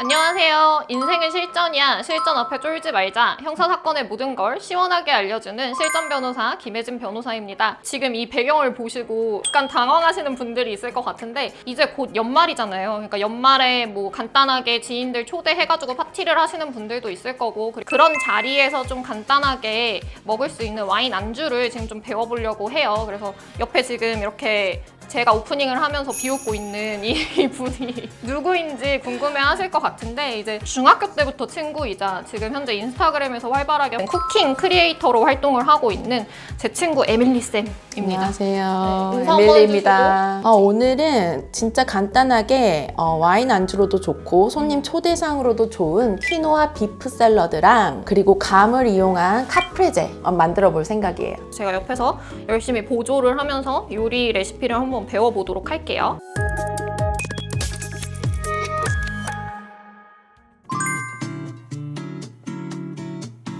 안녕하세요. 인생은 실전이야. 실전 앞에 쫄지 말자. 형사 사건의 모든 걸 시원하게 알려주는 실전 변호사 김혜진 변호사입니다. 지금 이 배경을 보시고 약간 당황하시는 분들이 있을 것 같은데 이제 곧 연말이잖아요. 그러니까 연말에 뭐 간단하게 지인들 초대해가지고 파티를 하시는 분들도 있을 거고 그런 자리에서 좀 간단하게 먹을 수 있는 와인 안주를 지금 좀 배워보려고 해요. 그래서 옆에 지금 이렇게 제가 오프닝을 하면서 비웃고 있는 이 분이 누구인지 궁금해 하실 것 같은데 이제 중학교 때부터 친구이자 지금 현재 인스타그램에서 활발하게 쿠킹 크리에이터로 활동을 하고 있는 제 친구 에밀리 쌤입니다. 안녕하세요. 네, 인사 한번 에밀리입니다. 어, 오늘은 진짜 간단하게 어, 와인 안주로도 좋고 손님 초대상으로도 좋은 퀴노아 비프 샐러드랑 그리고 감을 이용한 카프레제 어, 만들어 볼 생각이에요. 제가 옆에서 열심히 보조를 하면서 요리 레시피를 한번 배워보도록 할게요.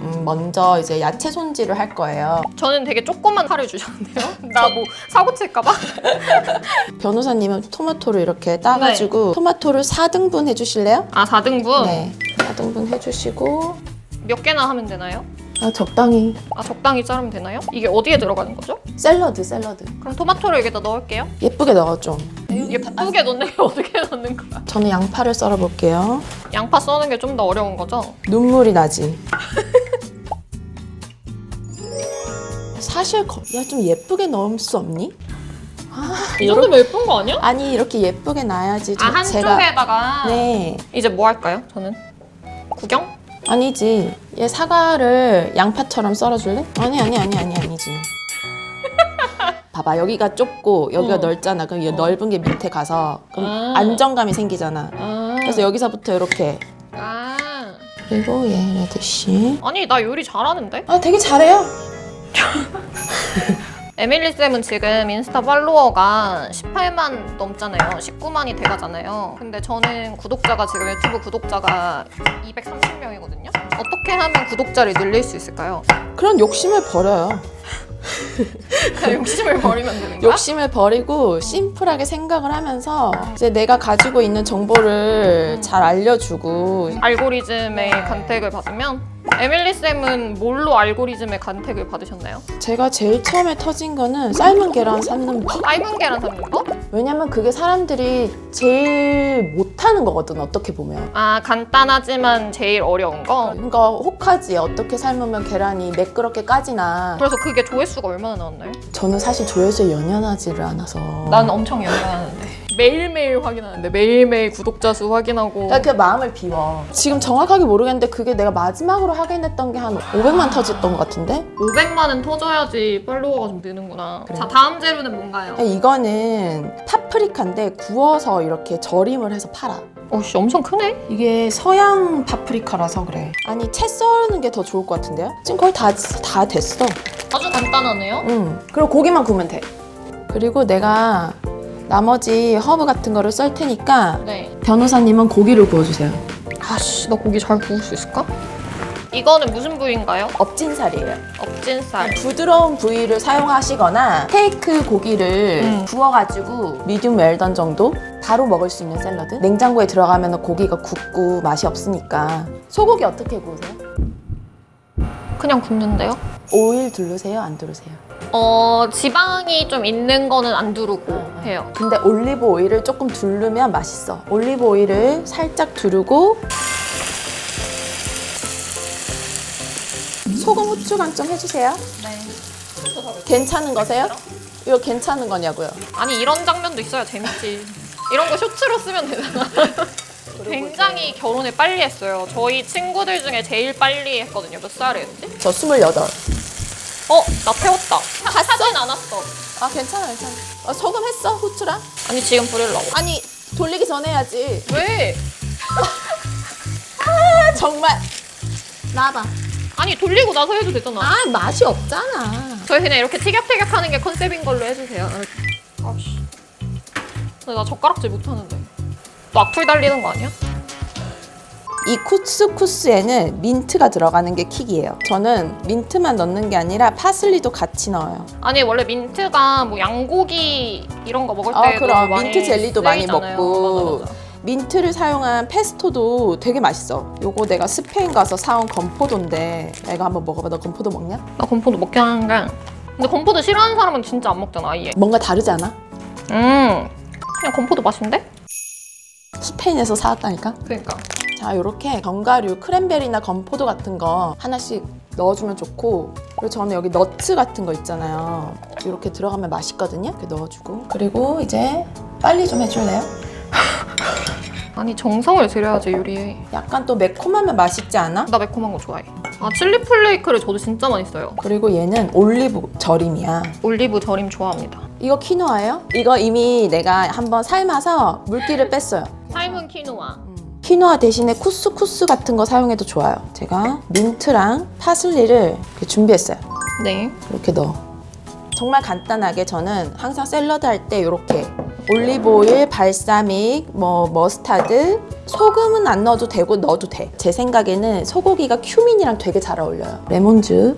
음, 먼저 이제 야채 손질을 할 거예요. 저는 되게 조그만 칼을 주셨는데요. 나 뭐 사고 칠까봐? 변호사님은 토마토를 이렇게 따가지고 토마토를 4등분 해주실래요? 아 4등분 네. 4등분 해주시고 몇 개나 하면 되나요? 아, 적당히 아 적당히 자르면 되나요? 이게 어디에 들어가는 거죠? 샐러드 샐러드 그럼 토마토를 여기다 넣을게요. 예쁘게 넣어 좀. 예쁘게 넣는 게 어떻게 넣는 거야? 저는 양파를 썰어 볼게요. 양파 써는 게 좀 더 어려운 거죠? 눈물이 나지. 사실 야좀 예쁘게 넣을 수 없니? 이 정도면 예쁜 거 아니야? 아니 이렇게 예쁘게 놔야지. 저- 아 한쪽에다가 네 이제 뭐 할까요? 저는 구경? 아니지. 얘 사과를 양파처럼 썰어줄래? 아니 아니 아니 아니 아니지. 봐봐 여기가 좁고 여기가 어. 넓잖아. 그럼 이 어. 넓은 게 밑에 가서 그럼 아. 안정감이 생기잖아. 아, 그래서 여기서부터 이렇게 아 그리고 얘 레드씨. 아니 나 요리 잘하는데? 아 되게 잘해요. 에밀리 쌤은 지금 인스타 팔로워가 18만 넘잖아요. 19만이 돼가잖아요. 근데 저는 구독자가 지금 유튜브 구독자가 230명이거든요. 어떻게 하면 구독자를 늘릴 수 있을까요? 그런 욕심을 버려요. 그냥 욕심을 버리면 되는 거야? 욕심을 버리고 심플하게 생각을 하면서 이제 내가 가지고 있는 정보를 잘 알려주고 알고리즘의 간택을 받으면 에밀리 쌤은 뭘로 알고리즘의 간택을 받으셨나요? 제가 제일 처음에 터진 거는 삶은 계란 삶는 법 삶은 계란 삶는 거? 왜냐면 그게 사람들이 제일 못하는 거거든 어떻게 보면 아 간단하지만 제일 어려운 거. 그러니까 혹하지 어떻게 삶으면 계란이 매끄럽게 까지나 그래서 그게 조회수가 얼마나 나왔나요? 저는 사실 조회수에 연연하지를 않아서 난 엄청 연연하는데 매일매일 확인하는데 매일매일 구독자 수 확인하고 그 마음을 비워 지금 정확하게 모르겠는데 그게 내가 마지막으로 확인했던 게 한 500만 터졌던 것 같은데 500만은 터져야지 팔로워가 좀 느는구나. 자 다음 재료는 뭔가요? 이거는 파프리카인데 구워서 이렇게 절임을 해서 팔아 어씨 엄청 크네 이게 서양 파프리카라서 그래. 아니 채 썰는 게 더 좋을 것 같은데요? 지금 거의 다, 다 됐어. 아주 간단하네요 응. 그리고 고기만 구우면 돼. 그리고 내가 나머지 허브 같은 거를 썰 테니까 네 변호사님은 고기를 구워주세요. 아씨 나 고기 잘 구울 수 있을까? 이거는 무슨 부위인가요? 업진살이에요. 업진살 부드러운 부위를 사용하시거나 스테이크 고기를 음. 구워가지고 미디움 웰던 정도 바로 먹을 수 있는 샐러드. 냉장고에 들어가면 고기가 굳고 맛이 없으니까 소고기 어떻게 구우세요? 그냥 굽는데요? 오일 두르세요? 안 두르세요? 어 지방이 좀 있는 거는 안 두르고 음. 해요 근데 올리브 오일을 조금 두르면 맛있어. 올리브 오일을 살짝 두르고 소금 후추 간좀 해주세요. 네 괜찮은 거세요? 이거 괜찮은 거냐고요? 아니 이런 장면도 있어야 재밌지 이런 거 쇼츠로 쓰면 되잖아 굉장히 결혼을 빨리 했어요 저희 친구들 중에 제일 빨리 했거든요 몇 살이었지? 저 28. 어? 나 태웠다 사, 사진 안 왔어 아 괜찮아 괜찮아. 어, 소금 했어 후추랑? 아니 지금 부르려고 아니 돌리기 전에 해야지. 왜? 아, 정말. 나봐. 아니 돌리고 나서 해도 되잖아 아 맛이 없잖아. 저희 그냥 이렇게 티격태격 하는 게 컨셉인 걸로 해주세요 아씨 근데 나 젓가락질 못하는데 너 악플 달리는 거 아니야? 이 쿠스쿠스에는 민트가 들어가는 게 킥이에요. 저는 민트만 넣는 게 아니라 파슬리도 같이 넣어요. 아니 원래 민트가 뭐 양고기 이런 거 먹을 아, 때도 그럼 많이 민트 젤리도 많이 쓰이잖아요. 먹고. 맞아, 맞아. 민트를 사용한 페스토도 되게 맛있어. 요거 내가 스페인 가서 사온 건포도인데 내가 한번 먹어봐. 너 건포도 먹냐? 나 건포도 먹긴 하는데 근데 건포도 싫어하는 사람은 진짜 안 먹잖아 아예 뭔가 다르지 않아? 음 그냥 건포도 맛인데? 스페인에서 사왔다니까? 그러니까 자, 요렇게 견과류, 크랜베리나 건포도 같은 거 하나씩 넣어주면 좋고 그리고 저는 여기 너츠 같은 거 있잖아요. 이렇게 들어가면 맛있거든요. 이렇게 넣어주고 그리고 이제 빨리 좀 해줄래요? 아니 정성을 들여야지 요리에 약간 또 매콤하면 맛있지 않아? 나 매콤한 거 좋아해 아 칠리 플레이크를 저도 진짜 많이 써요 그리고 얘는 올리브 절임이야. 올리브 절임 좋아합니다 이거 키노아예요? 이거 이미 내가 한번 삶아서 물기를 뺐어요. 삶은 키노아 키노아 대신에 쿠스쿠스 같은 거 사용해도 좋아요. 제가 민트랑 파슬리를 이렇게 준비했어요. 네 이렇게 넣어. 정말 간단하게 저는 항상 샐러드 할 때 이렇게 올리브 오일, 발사믹, 뭐 머스타드, 소금은 안 넣어도 되고 넣어도 돼. 제 생각에는 소고기가 큐민이랑 되게 잘 어울려요. 레몬즙.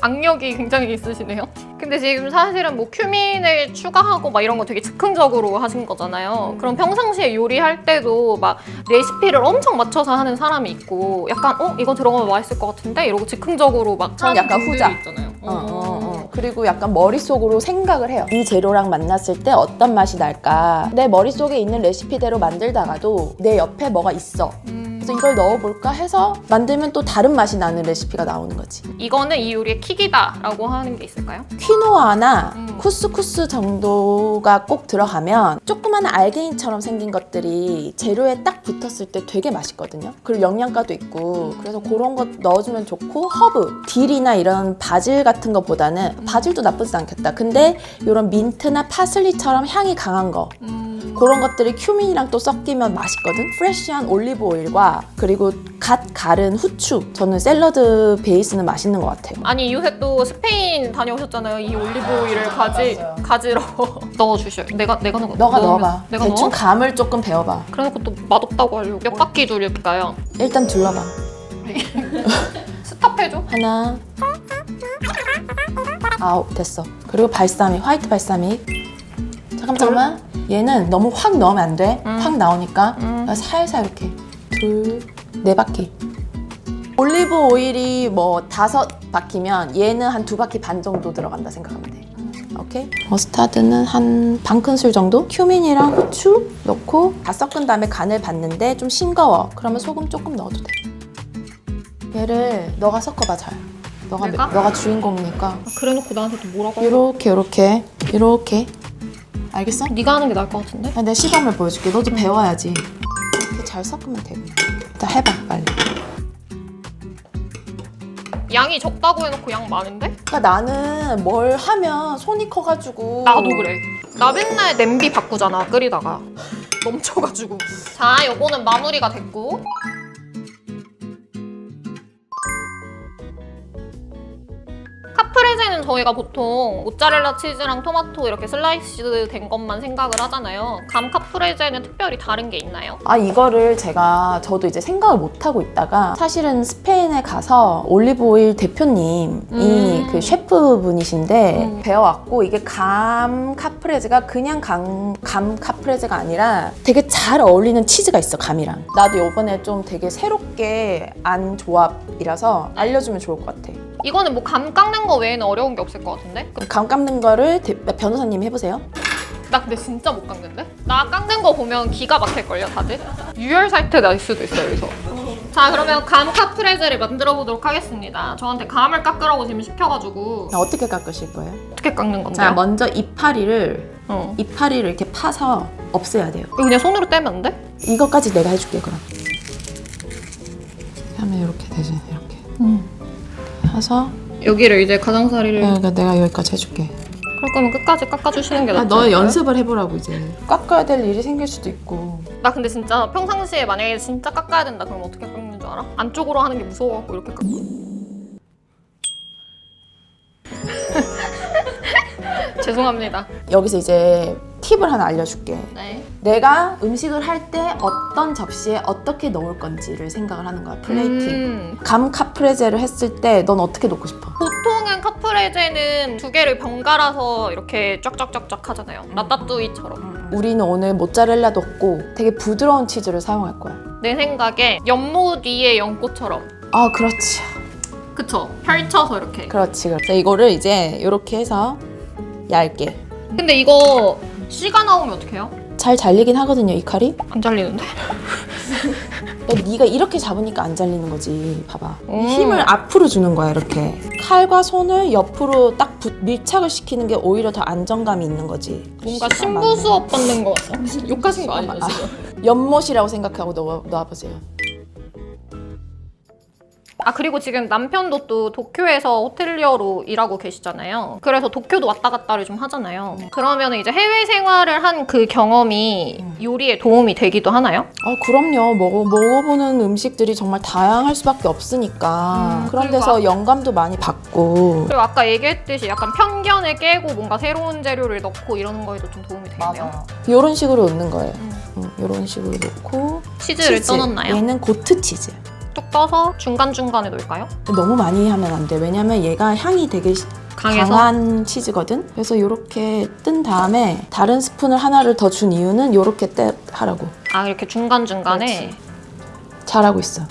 악력이 굉장히 있으시네요. 근데 지금 사실은 뭐 큐민을 추가하고 막 이런 거 되게 즉흥적으로 하신 거잖아요. 그럼 평상시에 요리할 때도 막 레시피를 엄청 맞춰서 하는 사람이 있고 약간 어 이거 들어가면 맛있을 것 같은데 이러고 즉흥적으로 막 전 하는 약간 분들이 후자. 있잖아요. 어, 어, 어. 그리고 약간 머릿속으로 생각을 해요. 이 재료랑 만났을 때 어떤 맛이 날까? 내 머릿속에 있는 레시피대로 만들다가도 내 옆에 뭐가 있어. 음, 그래서 이걸 넣어볼까 해서 만들면 또 다른 맛이 나는 레시피가 나오는 거지. 이거는 이 요리의 킥이다라고 하는 게 있을까요? 퀴노아나 음. 쿠스쿠스 정도가 꼭 들어가면 조그마한 알갱이처럼 생긴 것들이 재료에 딱 붙었을 때 되게 맛있거든요. 그리고 영양가도 있고 그래서 그런 거 넣어주면 좋고 허브, 딜이나 이런 바질 같은 거보다는 바질도 나쁘지 않겠다. 근데 이런 민트나 파슬리처럼 향이 강한 거 음, 그런 것들이 큐민이랑 또 섞이면 맛있거든. 프레쉬한 올리브 오일과 그리고 갓 갈은 후추. 저는 샐러드 베이스는 맛있는 것 같아요. 아니 요새 또 스페인 다녀오셨잖아요. 이 올리브 오일을 가지. 가지러 넣어주셔요. 내가 내가 넣어. 너가 넣어봐. 내가 대충 넣어? 감을 조금 배워봐. 그래놓고 또 맛없다고 하려고 몇 바퀴 돌릴까요? 일단 둘러봐. 스탑해줘. 하나. 아홉 됐어. 그리고 발사믹, 화이트 발사믹. 잠깐 잠깐만. 얘는 너무 확 넣으면 안 돼. 음. 확 나오니까 음. 살살 이렇게 둘, 네 바퀴. 올리브 오일이 뭐 다섯 바퀴면 얘는 한 두 바퀴 반 정도 들어간다 생각하면 돼. 오케이? 머스타드는 한 반 큰술 정도? 큐민이랑 후추 넣고 다 섞은 다음에 간을 봤는데 좀 싱거워. 그러면 소금 조금 넣어도 돼. 얘를 너가 섞어봐 잘. 너가 내가? 너가 주인공이니까 아, 그래놓고 나한테 또 뭐라고? 해? 이렇게 이렇게 이렇게 알겠어? 네가 하는 게 나을 것 같은데? 아, 내 시범을 보여줄게. 너도 배워야지. 잘 섞으면 돼. 일단 해봐 빨리. 양이 적다고 해놓고 양 많은데? 그러니까 나는 뭘 하면 손이 커가지고 나도 그래. 나 맨날 냄비 바꾸잖아 끓이다가 넘쳐가지고. 자, 요거는 마무리가 됐고. 카프레제는 저희가 보통 모짜렐라 치즈랑 토마토 이렇게 슬라이스 된 것만 생각을 하잖아요. 감 카프레제는 특별히 다른 게 있나요? 아 이거를 제가 저도 이제 생각을 못 하고 있다가 사실은 스페인에 가서 올리브 오일 대표님이 음. 그 셰프 분이신데 음. 배워왔고 이게 감 카프레제가 그냥 감, 감 카프레제가 아니라 되게 잘 어울리는 치즈가 있어 감이랑 나도 요번에 좀 되게 새롭게 안 조합이라서 알려주면 좋을 것 같아 이거는 뭐 감 깎는 거 외에는 어려운 게 없을 것 같은데? 감 깎는 거를 대- 변호사님이 해보세요 나 근데 진짜 못 깎는데? 나 깎는 거 보면 기가 막힐걸요 다들? 유혈 사이트 날 수도 있어요 여기서 자 그러면 감 카프레제를 만들어 보도록 하겠습니다 저한테 감을 깎으라고 지금 시켜가지고 어떻게 깎으실 거예요? 어떻게 깎는 건데요? 자 먼저 이파리를 어. 이파리를 이렇게 파서 없애야 돼요 이거 그냥 손으로 떼면 안 돼? 이것까지 내가 해줄게 그럼 하면 이렇게 되지 이렇게 해서 여기를 이제 가장자리를 그러니까 내가 여기까지 해줄게 그럴 거면 끝까지 깎아주시는 게 아, 낫지 너 않을까요? 연습을 해보라고 이제 깎아야 될 일이 생길 수도 있고 나 근데 진짜 평상시에 만약에 진짜 깎아야 된다 그러면 어떻게 깎는 줄 알아? 안쪽으로 하는 게 무서워갖고 이렇게 깎아 죄송합니다 여기서 이제 팁을 하나 알려줄게 네 내가 음식을 할 때 어떤 접시에 어떻게 넣을 건지를 생각을 하는 거야 플레이팅 음. 감 카프레제를 했을 때 넌 어떻게 놓고 싶어? 보통은 카프레제는 두 개를 번갈아서 이렇게 쫙쫙쫙쫙 하잖아요. 라따뚜이처럼. 음. 우리는 오늘 모짜렐라도 없고 되게 부드러운 치즈를 사용할 거야. 내 생각에 연못 위에 연꽃처럼. 아, 그렇지. 그쵸? 펼쳐서 이렇게. 그렇지, 그렇지. 이거를 이제 이렇게 해서 얇게. 근데 이거 씨가 나오면 어떡해요? 잘 잘리긴 하거든요, 이 칼이. 안 잘리는데? 너 네가 이렇게 잡으니까 안 잘리는 거지. 봐봐. 이 음. 힘을 앞으로 주는 거야, 이렇게. 칼과 손을 옆으로 딱 부- 밀착을 시키는 게 오히려 더 안정감이 있는 거지. 뭔가 신부. 수업 받는 거 같아. 욕하신 거 아니죠 아. 지금? 연못이라고 생각하고 놓아, 놓아보세요. 아 그리고 지금 남편도 또 도쿄에서 호텔리어로 일하고 계시잖아요. 그래서 도쿄도 왔다 갔다를 좀 하잖아요. 그러면 이제 해외 생활을 한 그 경험이 요리에 도움이 되기도 하나요? 아, 그럼요. 먹어, 먹어보는 음식들이 정말 다양할 수밖에 없으니까. 음, 그런 그리고 데서 아- 영감도 많이 받고. 그리고 아까 얘기했듯이 약간 편견을 깨고 뭔가 새로운 재료를 넣고 이러는 거에도 좀 도움이 되네요. 이런 식으로 넣는 거예요. 음. 이런 식으로 넣고. 치즈를 치즈. 떠넣나요? 얘는 고트 치즈. 뚝 떠서 중간중간에 넣을까요? 너무 많이 하면 안 돼. 왜냐면 얘가 향이 되게 시- 강해서? 강한 치즈거든. 그래서 이렇게 뜬 다음에 다른 스푼을 하나를 더 준 이유는 이렇게 때 하라고. 아 이렇게 중간중간에. 잘하고 있어.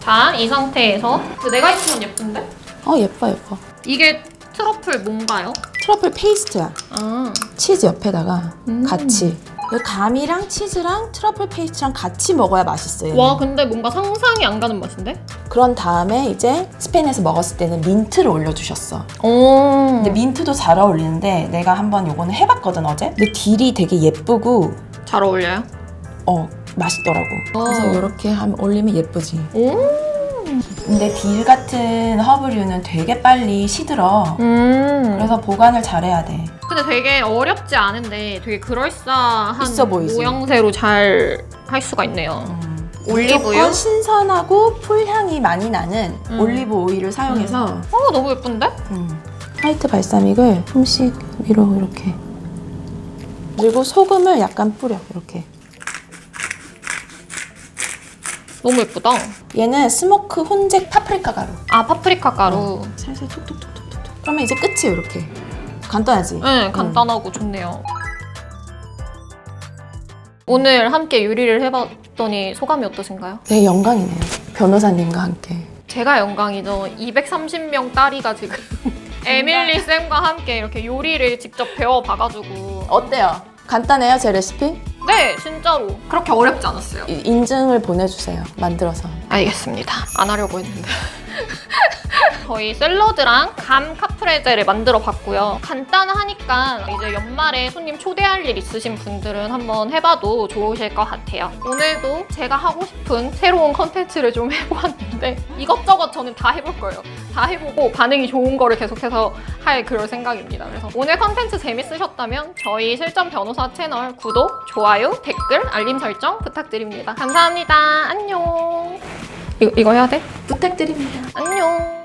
자 이 상태에서 그 내가 입으면 예쁜데? 어 예뻐 예뻐. 이게 트러플 뭔가요? 트러플 페이스트야. 아 치즈 옆에다가 음. 같이. 이 감이랑 치즈랑 트러플 페이스트랑 같이 먹어야 맛있어요. 와 근데 뭔가 상상이 안 가는 맛인데? 그런 다음에 이제 스페인에서 먹었을 때는 민트를 올려주셨어. 오 근데 민트도 잘 어울리는데 내가 한번 요거는 해봤거든 어제. 근데 딜이 되게 예쁘고 잘 어울려요? 어 맛있더라고. 그래서 어. 이렇게 하면 올리면 예쁘지. 오 근데 딜 같은 허브류는 되게 빨리 시들어. 음. 그래서 보관을 잘해야 돼. 근데 되게 어렵지 않은데 되게 그럴싸한 있어 보이지? 모양새로 잘 할 수가 있네요. 올리브유? 무조건 신선하고 풀향이 많이 나는 음. 올리브 오일을 사용해서 어 너무 예쁜데? 음. 화이트 발사믹을 조금씩 위로 이렇게 그리고 소금을 약간 뿌려 이렇게 너무 예쁘다. 얘는 스모크 혼잭 파프리카 가루 아 파프리카 가루. 살살 톡톡톡톡톡 그러면 이제 끝이에요 이렇게 간단하지? 네 간단하고 좋네요. 오늘 함께 요리를 해봤더니 소감이 어떠신가요? 되게 영광이네요 변호사님과 함께 제가 영광이죠. 230명 딸이가 지금 에밀리 쌤과 함께 이렇게 요리를 직접 배워봐가지고 어때요? 간단해요 제 레시피? 네 진짜로 그렇게 어렵지 않았어요. 이- 인증을 보내주세요 만들어서 알겠습니다. 안 하려고 했는데. 저희 샐러드랑 감 카프레제를 만들어 봤고요. 간단하니까 이제 연말에 손님 초대할 일 있으신 분들은 한번 해봐도 좋으실 것 같아요. 오늘도 제가 하고 싶은 새로운 컨텐츠를 좀 해보았는데 이것저것 저는 다 해볼 거예요. 다 해보고 반응이 좋은 거를 계속해서 할 그럴 생각입니다. 그래서 오늘 컨텐츠 재밌으셨다면 저희 실전 변호사 채널 구독, 좋아요, 댓글, 알림 설정 부탁드립니다. 감사합니다. 안녕. 이거, 이거 해야 돼? 부탁드립니다 안녕.